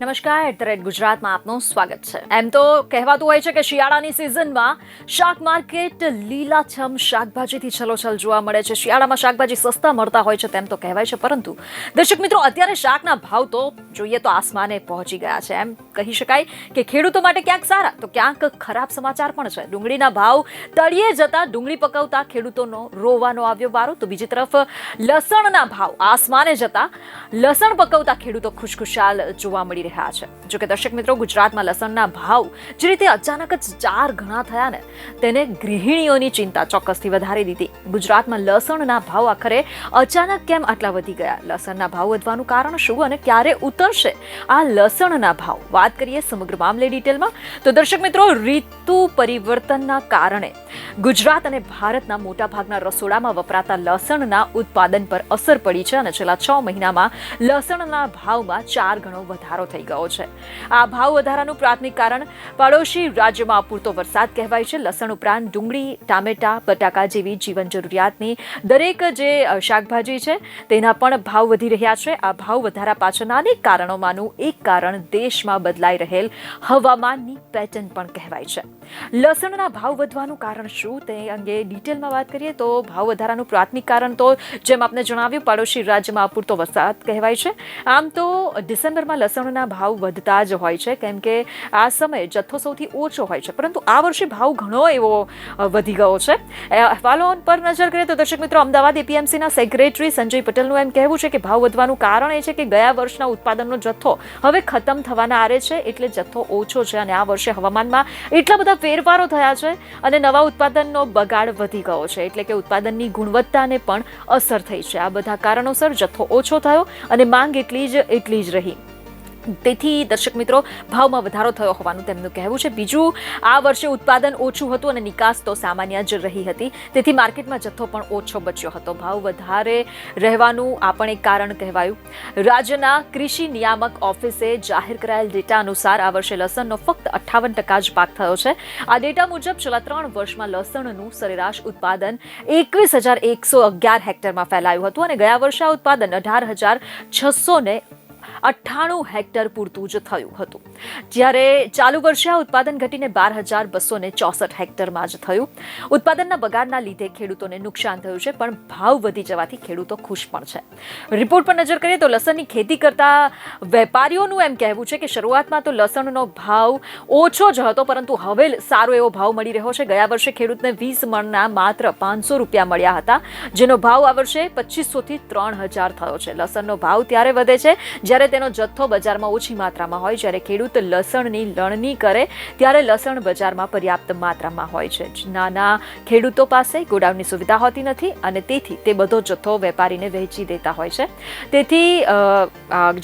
નમસ્કાર at the rate ગુજરાતમાં આપનું સ્વાગત છે. એમ તો કહેવાતું હોય છે કે શિયાળાની સિઝનમાં શાક માર્કેટ લીલાછમ શાકભાજીથી છલોછલ જોવા મળે છે. શિયાળામાં શાકભાજી સસ્તા મળતા હોય છે તેમ તો કહેવાય છે, પરંતુ દર્શક મિત્રો, અત્યારે શાકના ભાવ તો જોઈએ તો આસમાને પહોંચી ગયા છે. એમ કહી શકાય કે ખેડૂતો માટે ક્યાંક સારા, તો ક્યાંક ખરાબ સમાચાર પણ છે. ડુંગળીના ભાવ તળિયે જતા ડુંગળી પકવતા ખેડૂતોનો રોવાનો આવ્યો વારો. તો બીજી તરફ લસણના ભાવ આસમાને જતા લસણ પકવતા ખેડૂતો ખુશખુશાલ જોવા મળી રહ્યા છે. જોકે દર્શક મિત્રો, ગુજરાતમાં લસણના ભાવ જે રીતે અચાનક જ ચાર ગણા થયા ને તેને ગૃહિણીઓની ચિંતા ચોક્કસથી વધારી દીધી. ગુજરાતમાં લસણના ભાવ આખરે અચાનક કેમ આટલા વધી ગયા? લસણના ભાવ વધવાનું કારણ શું અને ક્યારે ઉતરશે આ લસણના ભાવ? વાત કરીએ સમગ્ર મામલે ડિટેલમાં. તો દર્શક મિત્રો, ઋતુ પરિવર્તનના કારણે ગુજરાત અને ભારતના મોટાભાગના રસોડામાં વપરાતા લસણના ઉત્પાદન પર અસર પડી છે અને છેલ્લા છ મહિનામાં લસણના ભાવમાં ચાર ગણો વધારો થઈ ગયો છે. આ ભાવ વધારાનું પ્રાથમિક કારણ પડોશી રાજ્યમાં અપૂરતો વરસાદ કહેવાય છે. લસણ ઉપરાંત ડુંગળી, ટામેટા, બટાકા જેવી જીવન જરૂરિયાતની દરેક જે શાકભાજી છે તેના પણ ભાવ વધી રહ્યા છે. આ ભાવ વધારા પાછળના અનેક કારણોમાંનું એક કારણ દેશમાં બદલાઈ રહેલ હવામાનની પેટર્ન પણ કહેવાય છે. લસણના ભાવ વધવાનું કારણ શું તે અંગે ડિટેલમાં વાત કરીએ તો ભાવ વધારાનું પ્રાથમિક કારણ તો જેમ આપને જણાવ્યું, પડોશી રાજ્યમાં પૂરતો વરસાદ કહેવાય છે. આમ તો ડિસેમ્બરમાં લસણના ભાવ વધતા જ હોય છે, કેમ કે આ સમયે જથ્થો સૌથી ઓછો હોય છે. પરંતુ આ વર્ષે ભાવ ઘણો એવો વધી ગયો છે. અહેવાલો પર નજર કરીએ તો દર્શક મિત્રો, અમદાવાદ એપીએમસીના સેક્રેટરી સંજય પટેલનું એમ કહેવું છે કે ભાવ વધવાનું કારણ એ છે કે ગયા વર્ષના ઉત્પાદનનો જથ્થો હવે ખતમ થવાના આરે છે, એટલે જથ્થો ઓછો છે અને આ વર્ષે હવામાનમાં એટલા બધા ફેરફારો થયા છે અને નવા ઉત્પાદનનો બગાડ વધી ગયો છે એટલે કે ઉત્પાદનની ગુણવત્તાને પણ અસર થઈ છે. આ બધા કારણોસર જથ્થો ઓછો થયો અને માંગ એટલી જ એટલી જ રહી. તેથી દર્શક મિત્રો, ભાવમાં વધારો થયો હોવાનું તેમનું કહેવું છે. બીજું, આ વર્ષે ઉત્પાદન ઓછું હતું અને નિકાસ તો સામાન્ય જ રહી હતી. તેથી માર્કેટમાં જથ્થો પણ ઓછો બચ્યો હતો. ભાવ વધારે રહેવાનું આ પણ એક કારણ કહેવાયું. રાજ્યના કૃષિ નિયામક ઓફિસે જાહેર કરાયેલ ડેટા અનુસાર આ વર્ષે લસણનો ફક્ત અઠ્ઠાવન ટકા જ પાક થયો છે. આ ડેટા મુજબ છેલ્લા ત્રણ વર્ષમાં લસણનું સરેરાશ ઉત્પાદન એકવીસ હજાર એકસો અગિયાર હેક્ટરમાં ફેલાયું હતું અને ગયા વર્ષે આ ઉત્પાદન અઢાર હજાર છસો ને અઠ્ઠાણું હેક્ટર પૂરતું જ થયું હતું. જ્યારે ચાલુ વર્ષે આ ઉત્પાદન ઘટીને બાર હજાર બસો ને ચોસઠ હેક્ટરમાં જ થયું. ઉત્પાદનના બગાડના લીધે ખેડૂતોને નુકસાન થયું છે, પણ ભાવ વધી જવાથી ખેડૂતો ખુશ પણ છે. રિપોર્ટ પર નજર કરીએ તો લસણની ખેતી કરતા વેપારીઓનું એમ કહેવું છે કે શરૂઆતમાં તો લસણનો ભાવ ઓછો જ હતો, પરંતુ હવે સારો એવો ભાવ મળી રહ્યો છે. ગયા વર્ષે ખેડૂતને વીસ મણના માત્ર પાંચસો રૂપિયા મળ્યા હતા, જેનો ભાવ આ વર્ષે પચીસો થી ત્રણ હજાર થયો છે. લસણનો ભાવ ત્યારે વધે છે, જ્યારે તેનો જથ્થો બજારમાં ઓછી માત્રામાં હોય, જ્યારે ખેડૂત લસણની લણણી કરે, ત્યારે લસણ બજારમાં પર્યાપ્ત માત્રામાં હોય છે. નાના ખેડૂતો પાસે ગોડાઉનની સુવિધા હોતી નથી અને તેથી તે બધો જથ્થો વેપારીને વહેંચી દેતા હોય છે. તેથી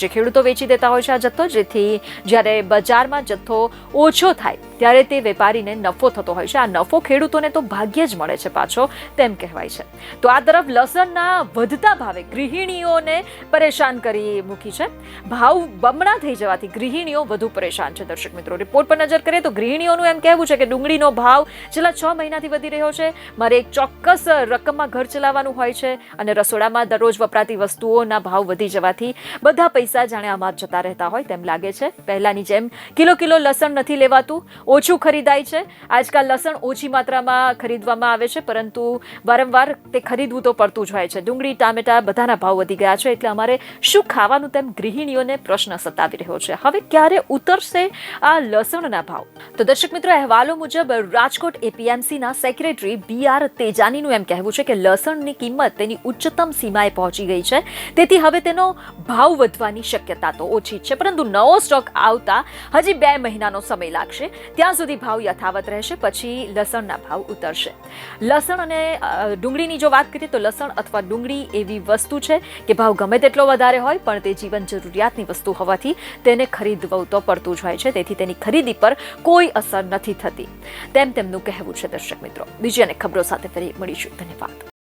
જે ખેડૂતો વેચી દેતા હોય છે આ જથ્થો, જેથી જ્યારે બજારમાં જથ્થો ઓછો થાય ત્યારે તે વેપારીને નફો થતો હોય છે. આ નફો ખેડૂતોને તો ભાગ્યે જ મળે છે પાછો, તેમ કહેવાય છે. તો આ તરફ લસણના વધતા ભાવે ગૃહિણીઓને પરેશાન કરી મૂકી છે. ભાવ બમણા થઈ જવાથી ગૃહિણીઓ વધુ પરેશાન છે. દર્શક મિત્રો, રિપોર્ટ પર નજર કરીએ તો ગૃહિણીઓનું એમ કહેવું છે કે ડુંગળીનો ભાવ છેલ્લા છ મહિનાથી વધી રહ્યો છે. મારે એક ચોક્કસ રકમમાં ઘર ચલાવવાનું હોય છે અને રસોડામાં દરરોજ વપરાતી વસ્તુઓના ભાવ વધી જવાથી બધા પૈસા જાણે આમાં જતા રહેતા હોય તેમ લાગે છે. પહેલાની જેમ કિલો કિલો લસણ નથી લેવાતું. ઓછું ખરીદાય છે. આજકાલ લસણ ઓછી માત્રામાં ખરીદવામાં આવે છે, પરંતુ વારંવાર તે ખરીદવું તો પડતું જ હોય છે. ડુંગળી, ટામેટા બધાના ભાવ વધી ગયા છે, એટલે અમારે શું ખાવાનું તેમ ગૃહિણીઓને પ્રશ્ન સતાવી રહ્યો છે. હવે ક્યારે ઉતરશે આ લસણના ભાવ? તો દર્શક મિત્રો, અહેવાલો મુજબ રાજકોટ એપીએમસીના સેક્રેટરી બી આર તેજાનીનું એમ કહેવું છે કે લસણની કિંમત તેની ઉચ્ચતમ સીમાએ પહોંચી ગઈ છે. તેથી હવે તેનો ભાવ વધવાની શક્યતા તો ઓછી જ છે, પરંતુ નવો સ્ટોક આવતા હજી બે મહિનાનો સમય લાગશે. ત્યાં સુધી ભાવ યથાવત રહેશે, પછી લસણના ભાવ ઉતરશે. લસણ અને ડુંગળીની જો વાત કરીએ તો લસણ અથવા ડુંગળી એવી વસ્તુ છે કે ભાવ ગમે તેટલો વધારે હોય, પણ તે જીવન જરૂરિયાતની વસ્તુ હોવાથી તેને ખરીદવું તો પડતું જ હોય છે, તેથી તેની ખરીદી પર કોઈ અસર નથી થતી. તેમ તેમનું કહેવું છે, દર્શક મિત્રો. બીજી અને ખબરો સાથે ફરી મળીશું. ધન્યવાદ.